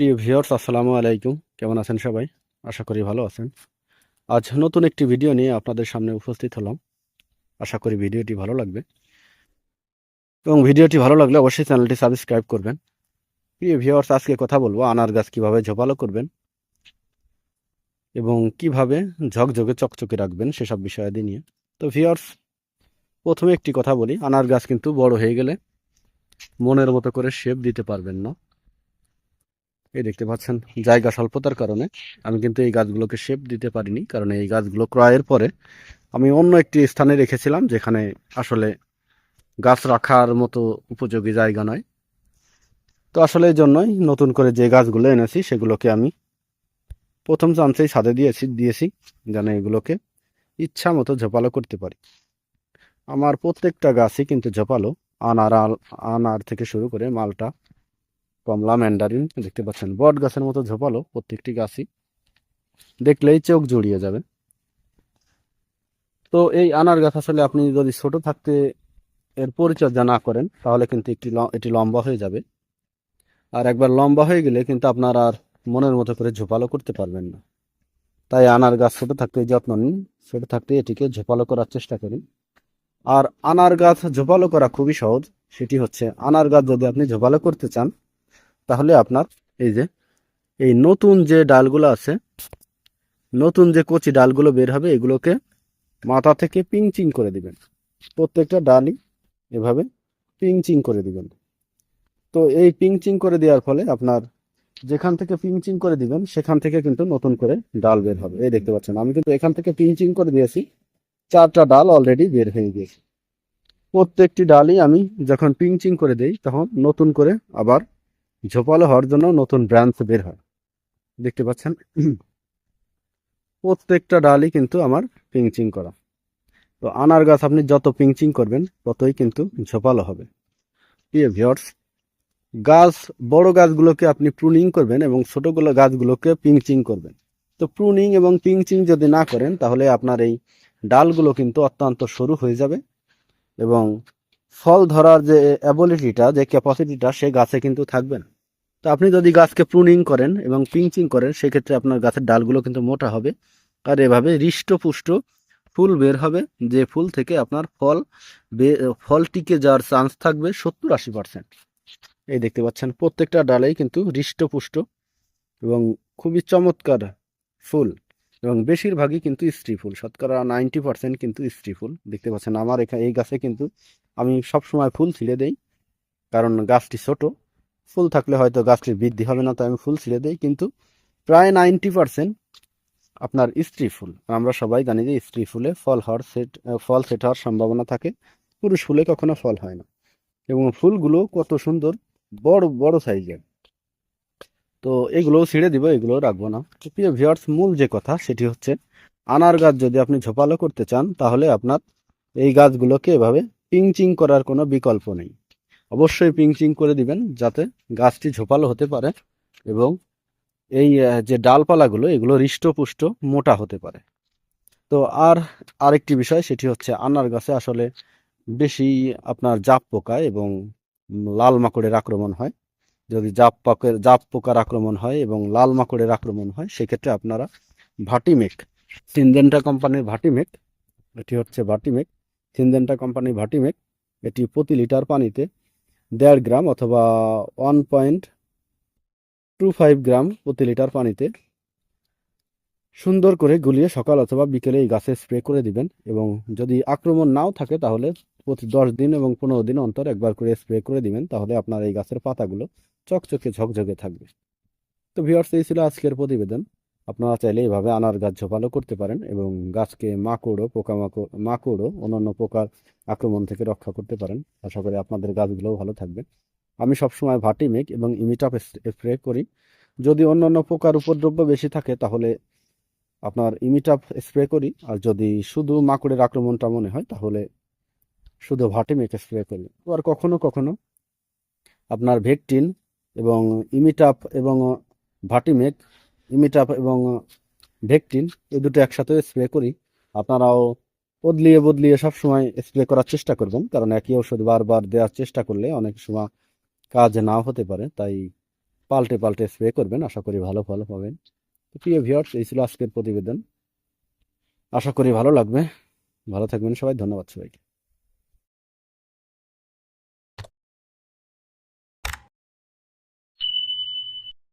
প্রিয় ভিউয়ার্স, আসসালামু আলাইকুম। কেমন আছেন সবাই? আশা করি ভালো আছেন। আজ নতুন একটি ভিডিও নিয়ে আপনাদের সামনে উপস্থিত হলাম। আশা করি ভিডিওটি ভালো লাগবে। এবং ভিডিওটি ভালো লাগলে অবশ্যই চ্যানেলটি সাবস্ক্রাইব করবেন। প্রিয় ভিউয়ার্স, আজকে কথা বলব, আনার গাছ কীভাবে ঝোপালো করবেন এবং কীভাবে ঝকঝকে চকচকে রাখবেন সেসব বিষয়াদি নিয়ে। তো ভিউয়ার্স, প্রথমে একটি কথা বলি, আনার গাছ কিন্তু বড় হয়ে গেলে মনের মতো করে শেপ দিতে পারবেন না। এই দেখতে পাচ্ছেন, জায়গা স্বল্পতার কারণে আমি কিন্তু এই গাছগুলোকে শেপ দিতে পারিনি, কারণ এই গাছগুলো ক্রয়ের পরে আমি অন্য একটি স্থানে রেখেছিলাম যেখানে আসলে গাছ রাখার মতো উপযোগী জায়গা নয়। তো আসলে এই জন্যই নতুন করে যে গাছগুলো এনেছি সেগুলোকে আমি প্রথম চান্সেই ছাদে দিয়েছি দিয়েছি যেন এগুলোকে ইচ্ছা মতো ঝোপালো করতে পারি। আমার প্রত্যেকটা গাছই কিন্তু ঝোপালো, আনার আনার থেকে শুরু করে মালটা কমলা ম্যান্ডারিন দেখতে পাচ্ছেন? বট গাছের মতো ঝোপালো প্রত্যেকটি গাছই। দেখলেই চোখ জড়িয়ে যাবে। তো এই আনার গাছ আসলে আপনি যদি ছোট থাকতে এর পরিচর্যা না করেন, তাহলে কিন্তু একটি এটি লম্বা হয়ে যাবে। আর একবার লম্বা হয়ে গেলে কিন্তু আপনার আর মনের মতো করে ঝোপালো করতে পারবেন না। তাই আনার গাছ ছোট থাকতে যত্ন নিন, ছোট থাকতে এটিকে ঝোপালো করার চেষ্টা করুন। আর আনার গাছ ঝোপালো করা খুবই সহজ, সেটি হচ্ছে আনার গাছ যদি আপনি ঝোপালো করতে চান তাহলে আপনার এই যে, এই নতুন যে ডালগুলো আছে, নতুন যে কচি ডালগুলো বের হবে, এগুলোকে মাথা থেকে পিংচিং করে দিবেন। প্রত্যেকটা ডালই এভাবে পিংচিং করে দিবেন। তো এই পিংচিং করে দেওয়ার ফলে আপনার যেখান থেকে পিংচিং করে দিবেন, সেখান থেকে কিন্তু নতুন করে ডাল বের হবে। এই দেখতে পাচ্ছেন, আমি কিন্তু এখান থেকে পিংচিং করে দিয়েছি, চারটা ডাল অলরেডি বের হয়ে গিয়েছে। প্রত্যেকটি ডালই আমি যখন পিংচিং করে দেই, তখন নতুন করে আবার ঝোপালো হওয়ার জন্য নতুন ব্রাঞ্চ বের হয়। দেখতে পাচ্ছেন? প্রত্যেকটা ডালই কিন্তু আমার পিংচিং করা। তো আনার গাছ আপনি যত পিংচিং করবেন, ততই কিন্তু ঝোপালো হবে। প্রিয় ভিওর্স গাছ, বড় গাছগুলোকে আপনি প্রুনিং করবেন এবং ছোটোগুলো গাছগুলোকে পিংচিং করবেন। তো প্রুনিং এবং পিংচিং যদি না করেন, তাহলে আপনার এই ডালগুলো কিন্তু অত্যন্ত সরু হয়ে যাবে এবং ফল ধরার যে অ্যাবিলিটিটা যে ক্যাপাসিটিটা সে গাছে কিন্তু থাকবে না তো আপনি যদি গাছকে প্রুনিং করেন এবং পিঞ্চিং করেন, সেক্ষেত্রে আপনার গাছের ডালগুলো কিন্তু মোটা হবে। আর এভাবে হৃষ্টপুষ্ট ফুল বের হবে, যে ফুল থেকে আপনার ফল ফল টিকে যাওয়ার চান্স থাকবে সত্তর আশি পার্সেন্ট এই দেখতে পাচ্ছেন, প্রত্যেকটা ডালেই কিন্তু হৃষ্টপুষ্ট এবং খুবই চমৎকার ফুল এবং বেশিরভাগই কিন্তু স্ত্রী ফুল। শতকরা নাইনটি পার্সেন্ট কিন্তু স্ত্রী ফুল। দেখতে পাচ্ছেন, আমার এখানে এই গাছে কিন্তু আমি সবসময় ফুল ছিঁড়ে দেই, কারণ গাছটি ছোট। ফুল থাকলে হয়তো গাছটির বৃদ্ধি হবে না, তাই আমি ফুল ছিঁড়ে দিই, কিন্তু প্রায় নাইনটি পার্সেন্ট আপনার স্ত্রী ফুল। আমরা সবাই জানি যে স্ত্রী ফুলে ফল হওয়ার সেট ফল সেট হওয়ার সম্ভাবনা থাকে। পুরুষ ফুলে কখনো ফল হয় না। এবং ফুলগুলো কত সুন্দর, বড় বড় সাইজের। তো এগুলোও ছিঁড়ে দিব এগুলো রাখব না। তো প্রিয় ভিউয়ার্স মূল যে কথা সেটি হচ্ছে, আনার গাছ যদি আপনি ঝোপালো করতে চান, তাহলে আপনার এই গাছগুলোকে এভাবে পিংচিং করার কোনো বিকল্প নেই। অবশ্যই পিংচিং করে দিবেন যাতে গাছটি ঝোপালো হতে পারে এবং এই যে ডালপালাগুলো, এগুলো হৃষ্টপুষ্ট, মোটা হতে পারে। তো আর আরেকটি বিষয়, সেটি হচ্ছে আনার গাছে আসলে বেশি আপনার জাপ পোকা এবং লাল মাকড়ের আক্রমণ হয়। যদি জাপ পাকের জাপ পোকার আক্রমণ হয় এবং লাল মাকড়ের আক্রমণ হয়, সেক্ষেত্রে আপনারা ভাটিমেক সিনজেন্টা কোম্পানির ভাটিমেক, এটি হচ্ছে ভাটিমেক সিনজেন্টা কোম্পানির ভাটিমেক এটি প্রতি লিটার পানিতে দেড় গ্রাম অথবা one point two five gram প্রতি লিটার পানিতে সুন্দর করে গুলিয়ে সকাল অথবা বিকেলে এই গাছে স্প্রে করে দিবেন এবং যদি আক্রমণ নাও থাকে তাহলে প্রতি দশ দিন এবং পনেরো দিন অন্তর একবার করে স্প্রে করে দিবেন, তাহলে আপনার এই গাছের পাতাগুলো চকচকে ঝকঝকে থাকবে। তো ভিউয়ার্স এই ছিল আজকের প্রতিবেদন। আপনারা চাইলে এইভাবে আনার গাছ ঝোপালো করতে পারেন এবং গাছকে মাকড়ও, পোকামাকড়, মাকড়ও অন্যান্য পোকার আক্রমণ থেকে রক্ষা করতে পারেন। আশা করি আপনাদের গাছগুলোও ভালো থাকবে। আমি সবসময় ভাটিমেক এবং ইমিটাপ স্প্রে করি। যদি অন্যান্য পোকার উপদ্রব্য বেশি থাকে তাহলে আপনার ইমিটাপ স্প্রে করি। আর যদি শুধু মাকড়ের আক্রমণটা মনে হয় তাহলে শুধু ভাটিমেক স্প্রে করি। আর কখনো কখনো আপনার ভেকটিন এবং ইমিটাপ এবং ভাটিমেক ইমিটাপ এবং ভেকটিন এই দুটো একসাথে স্প্রে করি। আপনারাও বদলিয়ে বদলিয়ে সব সময় স্প্রে করার চেষ্টা করবেন, কারণ একই ওষুধ বারবার দেওয়ার চেষ্টা করলে অনেক সময় কাজ নাও হতে পারে, তাই পাল্টে পাল্টে স্প্রে করবেন, আশা করি ভালো ফল পাবেন। প্রিয় ভিউয়ার্স এই ছিল আজকের প্রতিবেদন। আশা করি ভালো লাগবে। ভালো থাকবেন সবাই, ধন্যবাদ সবাইকে।